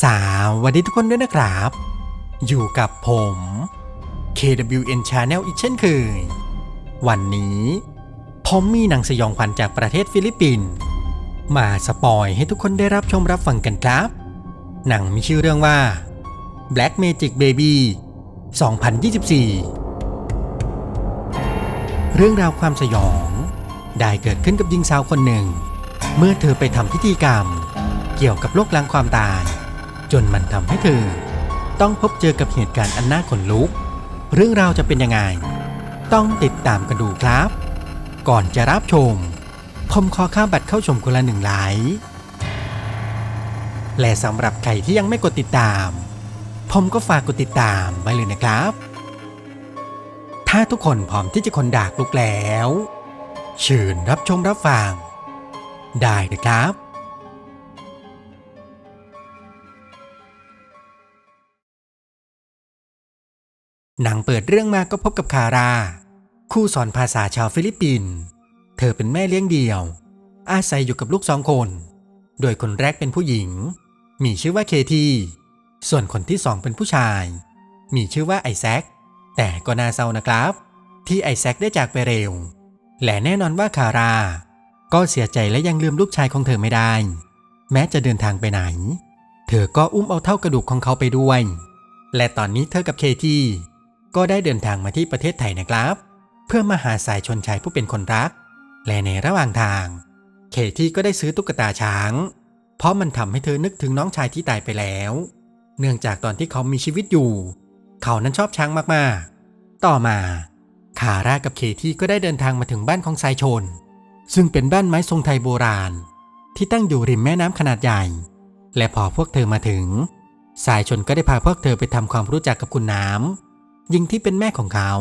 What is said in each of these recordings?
สวัสดีทุกคนด้วยนะครับ อยู่กับผม KWN Channel อีกเช่นเคย วันนี้ ผมมีหนังสยองขวัญจากประเทศฟิลิปปินส์มาสปอยให้ทุกคนได้รับชมรับฟังกันครับ หนังมีชื่อเรื่องว่า Black Magic Baby 2024 เรื่องราวความสยอง ได้เกิดขึ้นกับหญิงสาวคนหนึ่ง เมื่อเธอไปทำพิธีกรรม เกี่ยวกับโรคล้างความตาย จนมันทำให้เธอ ต้องพบเจอกับเหตุการณ์อันน่าขนลุก เรื่องราวจะเป็นยังไง ต้องติดตามกันดูครับ ก่อนจะรับชม ผมขอค่าบัตรเข้าชมคนละหนึ่งไลค์และสำหรับใครที่ยังไม่กดติดตาม ผมก็ฝากกดติดตามไว้เลยนะครับ ถ้าทุกคนพร้อมที่จะคนดากลุกแล้ว เชิญรับชมรับฟัง ได้เลยครับ หนังเปิดเรื่องมาก็พบกับคารา คู่สอนภาษาชาวฟิลิปปินส์เธอเป็นแม่เลี้ยงเดี่ยว อาศัยอยู่กับลูกสองคน โดยคนแรกเป็นผู้หญิง มีชื่อว่าเคทีส่วนคนที่สองเป็นผู้ชาย มีชื่อว่าไอแซคแต่ก็น่าเศร้านะครับ ที่ไอแซคได้จากไปเร็ว และแน่นอนว่าคารา ก็เสียใจและยังลืมลูกชายของเธอไม่ได้ แม้จะเดินทางไปไหน เธอก็อุ้มเอาเท่ากระดูกของเขาไปด้วย และตอนนี้เธอกับเคที ก็ได้เดินทางมาที่ประเทศไทยนะครับ เพื่อมาหาสายชนชายผู้เป็นคนรัก และในระหว่างทาง เคที่ก็ได้ซื้อตุ๊กตาช้าง เพราะมันทำให้เธอนึกถึงน้องชายที่ตายไปแล้ว เนื่องจากตอนที่เขามีชีวิตอยู่ เขานั้นชอบช้างมากๆ ต่อมาคาร่ากับเคที่ก็ได้เดินทางมาถึงบ้านของสายชน ซึ่งเป็นบ้านไม้ทรงไทยโบราณ ที่ตั้งอยู่ริมแม่น้ำขนาดใหญ่ และพอพวกเธอมาถึง สายชนก็ได้พาพวกเธอไปทำความรู้จักกับคุณน้ำ ยิงที่เป็นแม่ของเขา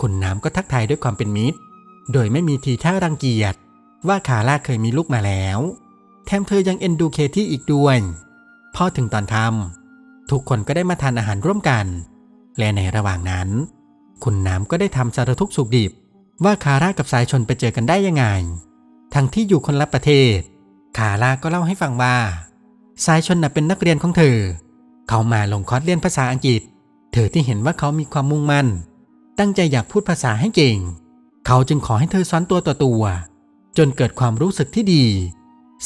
คุณน้ำก็ทักทายด้วยความเป็นมิตร โดยไม่มีทีท่ารังเกียจ ว่าคาร่าเคยมีลูกมาแล้ว แถมเธอยังเอ็นดูเคที่อีกด้วยพอถึงตอนค่ำทุกคนก็ได้มาทานอาหารร่วมกัน และในระหว่างนั้น คุณน้ำก็ได้ทำสารทุกสุขดิบ ว่าคาร่ากับสายชนไปเจอกันได้ยังไง ทั้งที่อยู่คนละประเทศ คาร่าก็เล่าให้ฟังว่า สายชนน่ะเป็นนักเรียนของเธอ เขามาลงคอร์สเรียนภาษาอังกฤษ เธอที่เห็นว่าเขามีความมุ่งมั่น ตั้งใจอยากพูดภาษาให้เก่ง เขาจึงขอให้เธอสอนตัวต่อตัว จนเกิดความรู้สึกที่ดี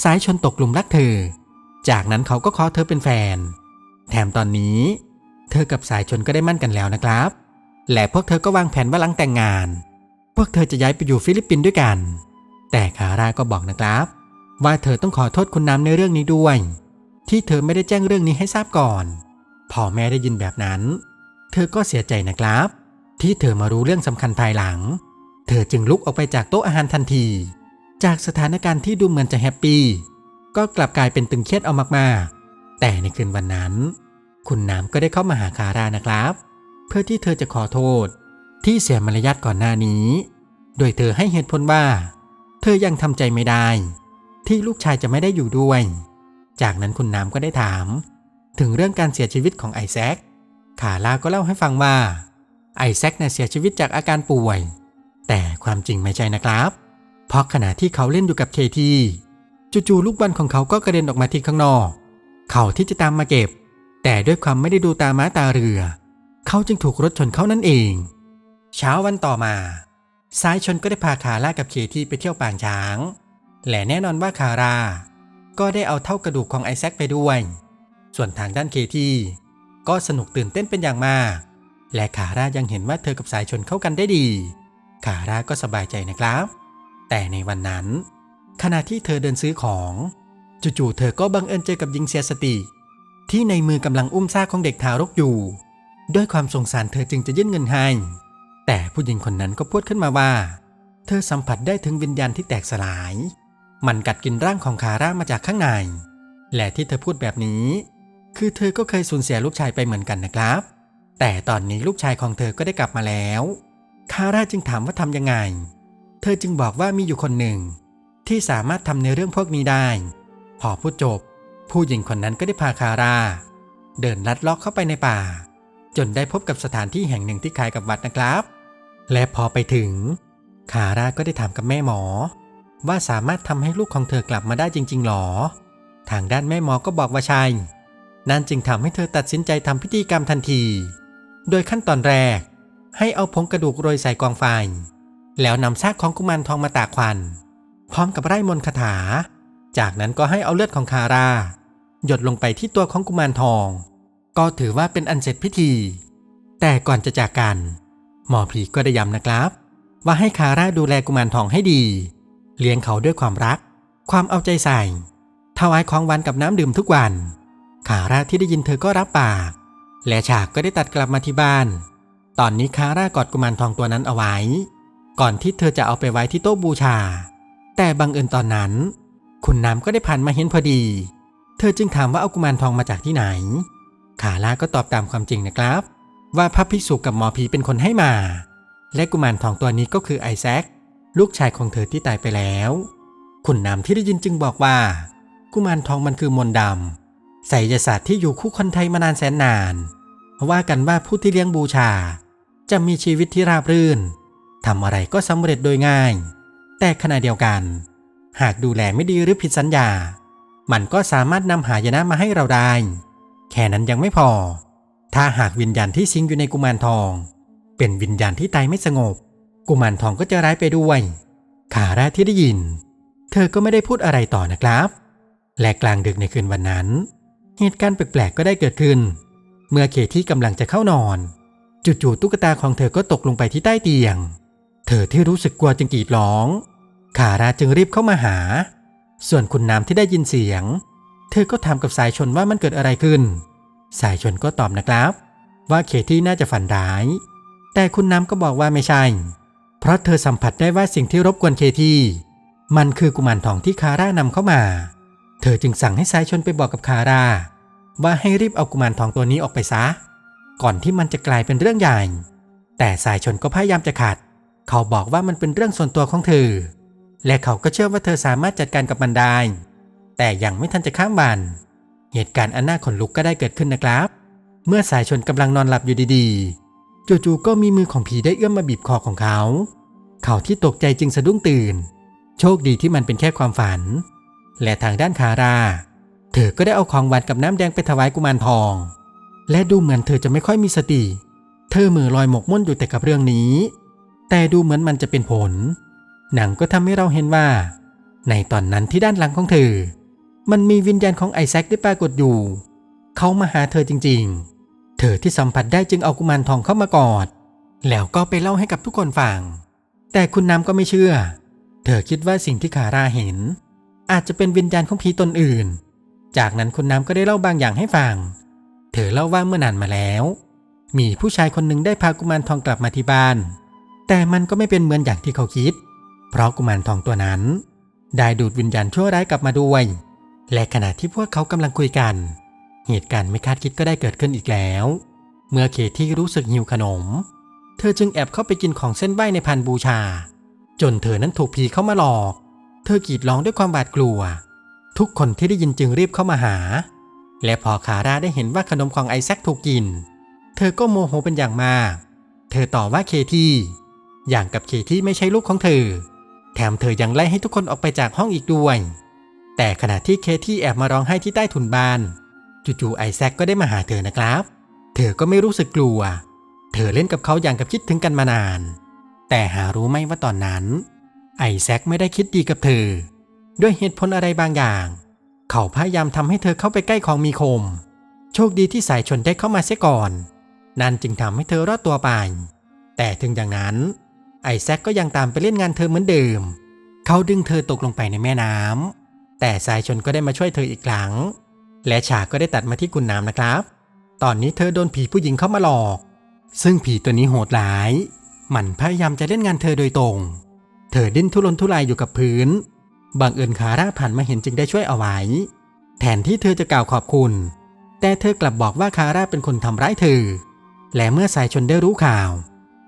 สายชนตกหลุมรักเธอ จากนั้นเขาก็ขอเธอเป็นแฟน แถมตอนนี้ เธอกับสายชนก็ได้มั่นกันแล้วนะครับ และพวกเธอก็วางแผนว่าหลังแต่งงาน พวกเธอจะย้ายไปอยู่ฟิลิปปินส์ด้วยกัน แต่คาร่าก็บอกนะครับ ว่าเธอต้องขอโทษคุณน้ำในเรื่องนี้ด้วย ที่เธอไม่ได้แจ้งเรื่องนี้ให้ทราบก่อน พอแม่ได้ยินแบบนั้น เธอก็เสียใจนะครับ ที่เธอมารู้เรื่องสำคัญภายหลัง เธอจึงลุกออกไปจากโต๊ะอาหารทันที จากสถานการณ์ที่ดูเหมือนจะแฮปปี้ก็กลับกลายเป็นตึงเครียดเอามากๆ แต่ในคืนวันนั้น คุณน้ำก็ได้เข้ามาหาคารานะครับ เพื่อที่เธอจะขอโทษ ที่เสียมารยาทก่อนหน้านี้ โดยเธอให้เหตุผลว่า เธอยังทำใจไม่ได้ ที่ลูกชายจะไม่ได้อยู่ด้วย จากนั้นคุณน้ำก็ได้ถาม ถึงเรื่องการเสียชีวิตของไอแซค คาร่าก็เล่าให้ฟังว่า ไอแซคน่ะเสียชีวิตจากอาการป่วย แต่ความจริงไม่ใช่นะครับ เพราะขณะที่เขาเล่นอยู่กับเคทีจู่ๆลูกบอลของเขาก็กระเด็นออกมาที่ข้างนอก เขาที่จะตามมาเก็บ แต่ด้วยความไม่ได้ดูตาม้าตาเรือ เขาจึงถูกรถชนเขานั่นเอง เช้าวันต่อมาสายชนก็ได้พาคาร่ากับเคที่ไปเที่ยวปางช้าง และแน่นอนว่าคาร่าก็ได้เอาเท่ากระดูกของไอแซคไปด้วย ส่วนทางด้านเคที่ ก็สนุกตื่นเต้นเป็นอย่างมาก และคาร่ายังเห็นว่าเธอกับสายชนเข้ากันได้ดีคาร่าก็สบายใจนะครับ แต่ในวันนั้น ขณะที่เธอเดินซื้อของ จู่ๆเธอก็บังเอิญเจอกับหญิงเสียสติ ที่ในมือกำลังอุ้มซากของเด็กทารกอยู่ ด้วยความสงสารเธอจึงจะยื่นเงินให้ แต่ผู้หญิงคนนั้นก็พูดขึ้นมาว่า เธอสัมผัสได้ถึงวิญญาณที่แตกสลาย มันกัดกินร่างของคาร่ามาจากข้างใน และที่เธอพูดแบบนี้ คือเธอก็เคยสูญเสียลูกชายไปเหมือนกันนะครับ แต่ตอนนี้ลูกชายของเธอก็ได้กลับมาแล้ว คาร่าจึงถามว่าทำยังไง เธอจึงบอกว่ามีอยู่คนหนึ่ง ที่สามารถทำในเรื่องพวกนี้ได้ พอพูดจบ ผู้หญิงคนนั้นก็ได้พาคาร่า เดินลัดลาะเข้าไปในป่า จนได้พบกับสถานที่แห่งหนึ่งที่คล้ายกับวัดนะครับ และพอไปถึง คาร่าก็ได้ถามกับแม่หมอ ว่าสามารถทำให้ลูกของเธอกลับมาได้จริง ๆหรอ ทางด้านแม่หมอก็บอกว่าใช่ นั่นจึงทำให้เธอตัดสินใจทำพิธีกรรมทันที โดยขั้นตอนแรก ให้เอาผงกระดูกโรยใส่กองไฟ แล้วนำซากของกุมารทองมาตากควัน พร้อมกับไร่มนคาถา จากนั้นก็ให้เอาเลือดของคารา หยดลงไปที่ตัวของกุมารทอง ก็ถือว่าเป็นอันเสร็จพิธี แต่ก่อนจะจากกัน หมอผีก็ได้ย้ำนะครับ ว่าให้คาร่าดูแลกุมารทองให้ดี เลี้ยงเขาด้วยความรัก ความเอาใจใส่ถวายของหวันกับน้ำดื่มทุกวัน คาร่าที่ได้ยินเธอก็รับปาก และฉากก็ได้ตัดกลับมาที่บ้าน ตอนนี้คาร่ากอดกุมารทองตัวนั้นเอาไว้ ก่อนที่เธอจะเอาไปไว้ที่โต๊ะบูชา แต่บังเอิญตอนนั้น คุณน้ำก็ได้ผ่านมาเห็นพอดี เธอจึงถามว่าเอากุมารทองมาจากที่ไหน คาร่าก็ตอบตามความจริงนะครับ ว่าพระภิกษุกับหมอผีเป็นคนให้มา และกุมารทองตัวนี้ก็คือไอแซคลูกชายของเธอที่ตายไปแล้ว คุณน้ำที่ได้ยินจึงบอกว่า กุมารทองมันคือมนต์ดำ ไสยศาสตร์ที่อยู่คู่คนไทยมานานแสนนาน ว่ากันว่าผู้ที่เลี้ยงบูชา จะมีชีวิตที่ราบรื่นทำอะไรก็สำเร็จโดยง่าย แต่ขณะเดียวกัน หากดูแลไม่ดีหรือผิดสัญญา มันก็สามารถนำหายนะมาให้เราได้ แค่นั้นยังไม่พอ ถ้าหากวิญญาณที่สิงอยู่ในกุมารทอง เป็นวิญญาณที่ตายไม่สงบ กุมารทองก็จะร้ายไปด้วยขาราที่ได้ยิน เธอก็ไม่ได้พูดอะไรต่อนะครับ และกลางดึกในคืนวันนั้น เหตุการณ์แปลกๆก็ได้เกิดขึ้น เมื่อเคที่กำลังจะเข้านอน จู่ๆตุ๊กตาของเธอก็ตกลงไปที่ใต้เตียง เธอที่รู้สึกกลัวจึงกรีดร้อง ขาราจึงรีบเข้ามาหา ส่วนคุณน้ำที่ได้ยินเสียง เธอก็ถามกับสายชนว่ามันเกิดอะไรขึ้น สายชนก็ตอบนะครับ ว่าเคที่น่าจะฝันร้าย แต่คุณน้ำก็บอกว่าไม่ใช่ เพราะเธอสัมผัสได้ว่าสิ่งที่รบกวนเคที่มันคือกุมารทองที่คาร่านำเข้ามา เธอจึงสั่งให้สายชนไปบอกกับคาร่าว่าให้รีบเอากุมารทองตัวนี้ออกไปซะ ก่อนที่มันจะกลายเป็นเรื่องใหญ่ แต่สายชนก็พยายามจะขัด เขาบอกว่ามันเป็นเรื่องส่วนตัวของเธอ และเขาก็เชื่อว่าเธอสามารถจัดการกับมันได้ แต่ยังไม่ทันจะข้ามวัน เหตุการณ์อันน่าขนลุกก็ได้เกิดขึ้นนะครับ เมื่อสายชนกำลังนอนหลับอยู่ดีๆ จู่ๆก็มีมือของผีได้เอื้อมมาบีบคอของเขา เขาที่ตกใจจึงสะดุ้งตื่น โชคดีที่มันเป็นแค่ความฝัน และทางด้านคารา เธอก็ได้เอาของหวานกับน้ำแดงไปถวายกุมารทอง และดูเหมือนเธอจะไม่ค่อยมีสติ เธอมือลอยหมกมุ่นอยู่แต่กับเรื่องนี้ แต่ดูเหมือนมันจะเป็นผล หนังก็ทำให้เราเห็นว่า ในตอนนั้นที่ด้านหลังของเธอ มันมีวิญญาณของไอแซคได้ปรากฏอยู่ เขามาหาเธอจริงๆ เธอที่สัมผัสได้จึงเอากุมารทองเข้ามากอด แล้วก็ไปเล่าให้กับทุกคนฟัง แต่คุณน้ำก็ไม่เชื่อ เธอคิดว่าสิ่งที่คาราเห็น อาจจะเป็นวิญญาณของผีตนอื่น จากนั้นคุณน้ำก็ได้เล่าบางอย่างให้ฟัง เธอเล่าว่าเมื่อนานมาแล้ว มีผู้ชายคนหนึ่งได้พากุมารทองกลับมาที่บ้าน แต่มันก็ไม่เป็นเหมือนอย่างที่เขาคิด เพราะกุมารทองตัวนั้น ได้ดูดวิญญาณชั่วร้ายกลับมาด้วย และขณะที่พวกเขากำลังคุยกัน เหตุการณ์ไม่คาดคิดก็ได้เกิดขึ้นอีกแล้ว เมื่อเคที่รู้สึกหิวขนม เธอจึงแอบเข้าไปกินของเส้นไหว้ในพันบูชา จนเธอนั้นถูกผีเข้ามาหลอก เธอกรีดร้องด้วยความบาดกลัว ทุกคนที่ได้ยินจึงรีบเข้ามาหา และพอคาร่าได้เห็นว่าขนมของไอแซคถูกกิน เธอก็โมโหเป็นอย่างมาก เธอต่อว่าเคที่ อย่างกับเคที่ไม่ใช่ลูกของเธอ แถมเธอยังไล่ให้ทุกคนออกไปจากห้องอีกด้วย แต่ขณะที่เคที่แอบมาร้องไห้ที่ใต้ถุนบ้าน จู่ๆไอแซคก็ได้มาหาเธอนะครับ เธอก็ไม่รู้สึกกลัว เธอเล่นกับเขาอย่างกับคิดถึงกันมานาน แต่หารู้ไหมว่าตอนนั้น ไอแซคไม่ได้คิดดีกับเธอ ด้วยเหตุผลอะไรบางอย่าง เขาพยายามทำให้เธอเข้าไปใกล้ของมีคม โชคดีที่สายชนได้เข้ามาเสียก่อน นั่นจึงทำให้เธอรอดตัวไป แต่ถึงอย่างนั้น ไอแซคก็ยังตามไปเล่นงานเธอเหมือนเดิม เขาดึงเธอตกลงไปในแม่น้ำแต่สายชนก็ได้มาช่วยเธออีกครั้ง และฉากก็ได้ตัดมาที่กุนน้ำนะครับ ตอนนี้เธอโดนผีผู้หญิงเข้ามาหลอก ซึ่งผีตัวนี้โหดร้าย มันพยายามจะเล่นงานเธอโดยตรง เธอดิ้นทุรนทุรายอยู่กับพื้นบังเอิญคาร่าผ่านมาเห็นจึงได้ช่วยเอาไว้ แทนที่เธอจะกล่าวขอบคุณ แต่เธอกลับบอกว่าคาร่าเป็นคนทำร้ายเธอ และเมื่อสายชนได้รู้ข่าว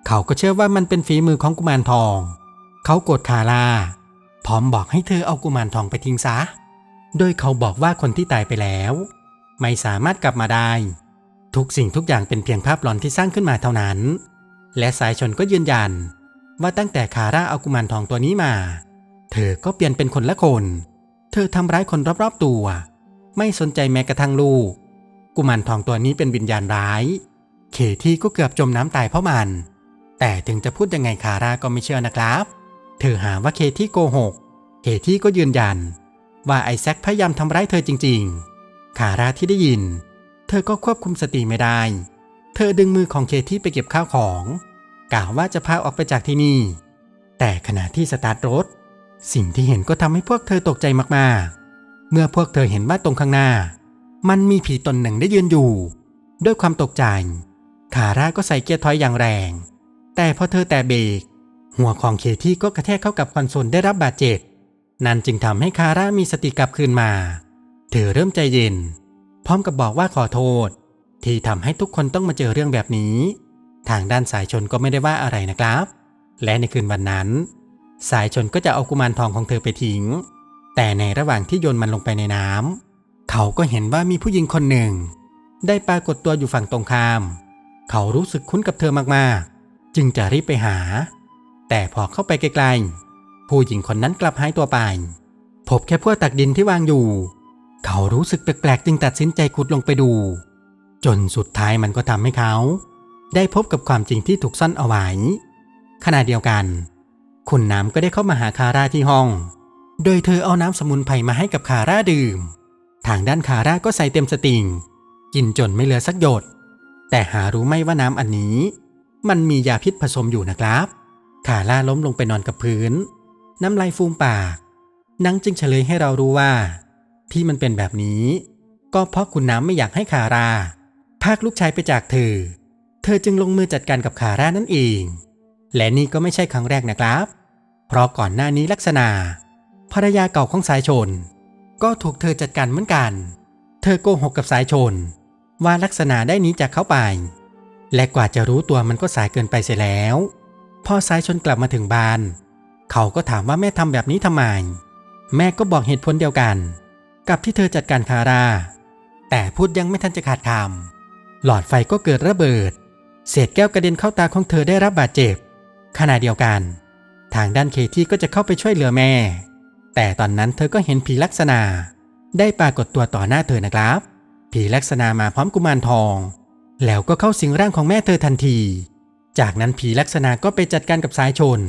เขาก็เชื่อว่ามันเป็นฝีมือของกุมารทอง เขาโกรธคาร่าพร้อมบอกให้เธอเอากุมารทองไปทิ้งซะ โดยเขาบอกว่าคนที่ตายไปแล้ว ไม่สามารถกลับมาได้ ทุกสิ่งทุกอย่างเป็นเพียงภาพหลอนที่สร้างขึ้นมาเท่านั้น และสายชนก็ยืนยัน ว่าตั้งแต่คาร่าเอากุมารทองตัวนี้มา เธอก็เปลี่ยนเป็นคนละคน เธอทำร้ายคนรอบๆตัว ไม่สนใจแม้กระทั่งลูก กุมารทองตัวนี้เป็นวิญญาณร้าย เคที่ก็เกือบจมน้ำตายเพราะมัน แต่ถึงจะพูดยังไงคาร่าก็ไม่เชื่อนะครับ เธอหาว่าเคที่โกหก เคที่ก็ยืนยัน ว่าไอแซคพยายามทำร้ายเธอจริง ๆ คาร่าที่ได้ยิน เธอก็ควบคุมสติไม่ได้ เธอดึงมือของเคที่ไปเก็บข้าวของ กล่าวว่าจะพาออกไปจากที่นี่ แต่ขณะที่สตาร์ทรถ สิ่งที่เห็นก็ทำให้พวกเธอตกใจมากๆ เมื่อพวกเธอเห็นว่าตรงข้างหน้า มันมีผีตนหนึ่งได้ยืนอยู่ ด้วยความตกใจ คาร่าก็ใส่เกียร์ถอยอย่างแรง แต่พอเธอแต่เบรกหัวของเคที่ก็กระแทกเข้ากับคอนโซลได้รับบาดเจ็บ นั่นจึงทำให้คาร่ามีสติกลับคืนมา เธอเริ่มใจเย็น พร้อมกับบอกว่าขอโทษ ที่ทำให้ทุกคนต้องมาเจอเรื่องแบบนี้ ทางด้านสายชนก็ไม่ได้ว่าอะไรนะครับ และในคืนวันนั้น สายชนก็จะเอากุมารทองของเธอไปทิ้ง แต่ในระหว่างที่โยนมันลงไปในน้ำเขาก็เห็นว่ามีผู้หญิงคนหนึ่ง ได้ปรากฏตัวอยู่ฝั่งตรงข้าม เขารู้สึกคุ้นกับเธอมากๆ จึงจะรีบไปหา แต่พอเข้าไปไกลๆ ผู้หญิงคนนั้นกลับหายตัวไป พบแค่พวกตักดินที่วางอยู่ เขารู้สึกแปลกๆ จึงตัดสินใจขุดลงไปดู จนสุดท้ายมันก็ทำให้เขา ได้พบกับความจริงที่ถูกซ่อนเอาไว้ ขณะเดียวกัน คุณน้ำก็ได้เข้ามาหาคาร่าที่ห้อง โดยเธอเอาน้ำสมุนไพรมาให้กับคาร่าดื่ม ทางด้านคาร่าก็ใส่เต็มสติงกินจนไม่เหลือสักหยด แต่หารู้ไม่ว่าน้ำอันนี้ มันมียาพิษผสมอยู่นะครับ คาร่าล้มลงไปนอนกับพื้น น้ำลายฟูมปาก นังจึงเฉลยให้เรารู้ว่า ที่มันเป็นแบบนี้ ก็เพราะคุณน้ำไม่อยากให้คาร่าพากลูกชายไปจากเธอ เธอจึงลงมือจัดการกับคาร่านั่นเอง และนี่ก็ไม่ใช่ครั้งแรกนะครับ เพราะก่อนหน้านี้ลักษณะภรรยาเก่าของสายชน ก็ถูกเธอจัดการเหมือนกัน เธอโกหกกับสายชน ว่าลักษณะได้หนีจากเขาไป และกว่าจะรู้ตัวมันก็สายเกินไปเสียแล้ว พอสายชนกลับมาถึงบ้าน เขาก็ถามว่าแม่ทำแบบนี้ทำไม แม่ก็บอกเหตุผลเดียวกัน กับที่เธอจัดการคารา แต่พูดยังไม่ทันจะขาดคำหลอดไฟก็เกิดระเบิด เศษแก้วกระเด็นเข้าตาของเธอได้รับบาดเจ็บ ขณะเดียวกัน ทางด้านเคที่ก็จะเข้าไปช่วยเหลือแม่ แต่ตอนนั้นเธอก็เห็นผีลักษณะได้ปรากฏตัวต่อหน้าเธอนะครับ ผีลักษณะมาพร้อมกุมารทอง แล้วก็เข้าสิงร่างของแม่เธอทันที จากนั้นผีลักษณะก็ไปจัดการกับสายชน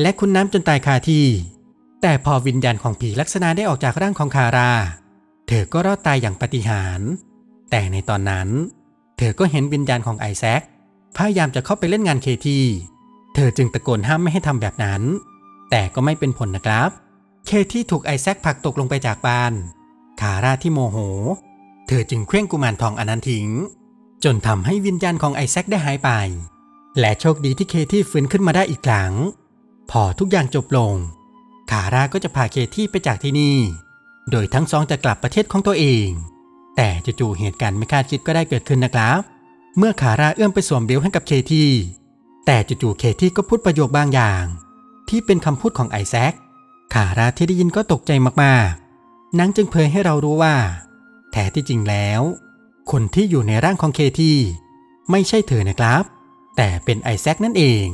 และคุณน้ำจนตายคาที่ แต่พอวิญญาณของผีลักษณะได้ออกจากร่างของคารา เธอก็รอดตายอย่างปาฏิหาริย์แต่ในตอนนั้น เธอก็เห็นวิญญาณของไอแซค พยายามจะเข้าไปเล่นงานเคทีเธอจึงตะโกนห้ามไม่ให้ทำแบบนั้น แต่ก็ไม่เป็นผลนะครับ เคที่ถูกไอแซคผลักตกลงไปจากบ้าน คาร่าที่โมโห เธอจึงเคว้งกุมารทองอนันทิ้ง จนทำให้วิญญาณของไอแซคได้หายไป และโชคดีที่เคที่ฟื้นขึ้นมาได้อีกครั้ง พอทุกอย่างจบลง คาร่าก็จะพาเคที่ไปจากที่นี่ โดยทั้งสองจะกลับประเทศของตัวเอง แต่จู่ๆเหตุการณ์ไม่คาดคิดก็ได้เกิดขึ้นนะครับ เมื่อคาราเอื้อมไปสวมเบลให้กับเคที่แต่จู่ๆเคที่ก็พูดประโยคบางอย่าง ที่เป็นคำพูดของไอแซคคาราที่ได้ยินก็ตกใจมากๆนังจึงเผยให้เรารู้ว่า แท้ที่จริงแล้ว คนที่อยู่ในร่างของเคที่ไม่ใช่เธอนะครับ แต่เป็นไอแซคนั่นเอง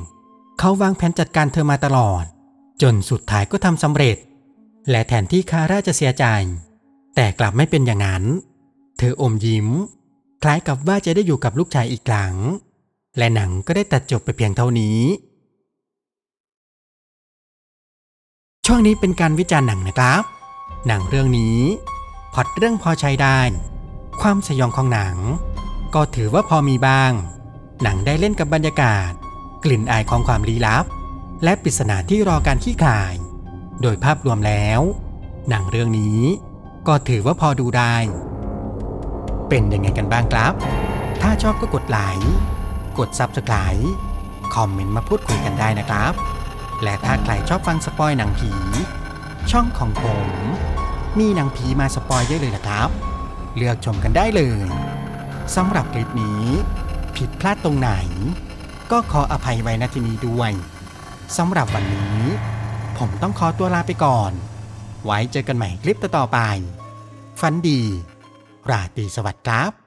เขาวางแผนจัดการเธอมาตลอด จนสุดท้ายก็ทำสำเร็จ และแทนที่คาร่าจะเสียใจ แต่กลับไม่เป็นอย่างนั้น เธออมยิ้ม คล้ายกับว่าจะได้อยู่กับลูกชายอีกครั้ง และหนังก็ได้ตัดจบไปเพียงเท่านี้ ช่วงนี้เป็นการวิจารณ์หนังนะครับ หนังเรื่องนี้พอตเรื่องพอใช้ได้ ความสยองของหนัง ก็ถือว่าพอมีบ้าง หนังได้เล่นกับบรรยากาศ กลิ่นอายของความลี้ลับ และปริศนาที่รอการขี้ขาย โดยภาพรวมแล้ว หนังเรื่องนี้ก็ถือว่าพอดูได้ เป็นยังไงกันบ้างครับ ถ้าชอบก็กดไลค์กด Subscribe คอมเมนต์มาพูดคุยกันได้นะครับ และถ้าใครชอบฟังสปอยหนังผี ช่องของผม มีหนังผีมาสปอยเยอะเลยนะครับ เลือกชมกันได้เลยสำหรับคลิปนี้ ผิดพลาดตรงไหน ก็ขออภัยไว้ณที่นี้ด้วยสำหรับวันนี้ ผมต้องขอตัวลาไปก่อน ไว้เจอกันใหม่คลิปต่อๆไป ฝันดี ราตรีสวัสดิ์ครับ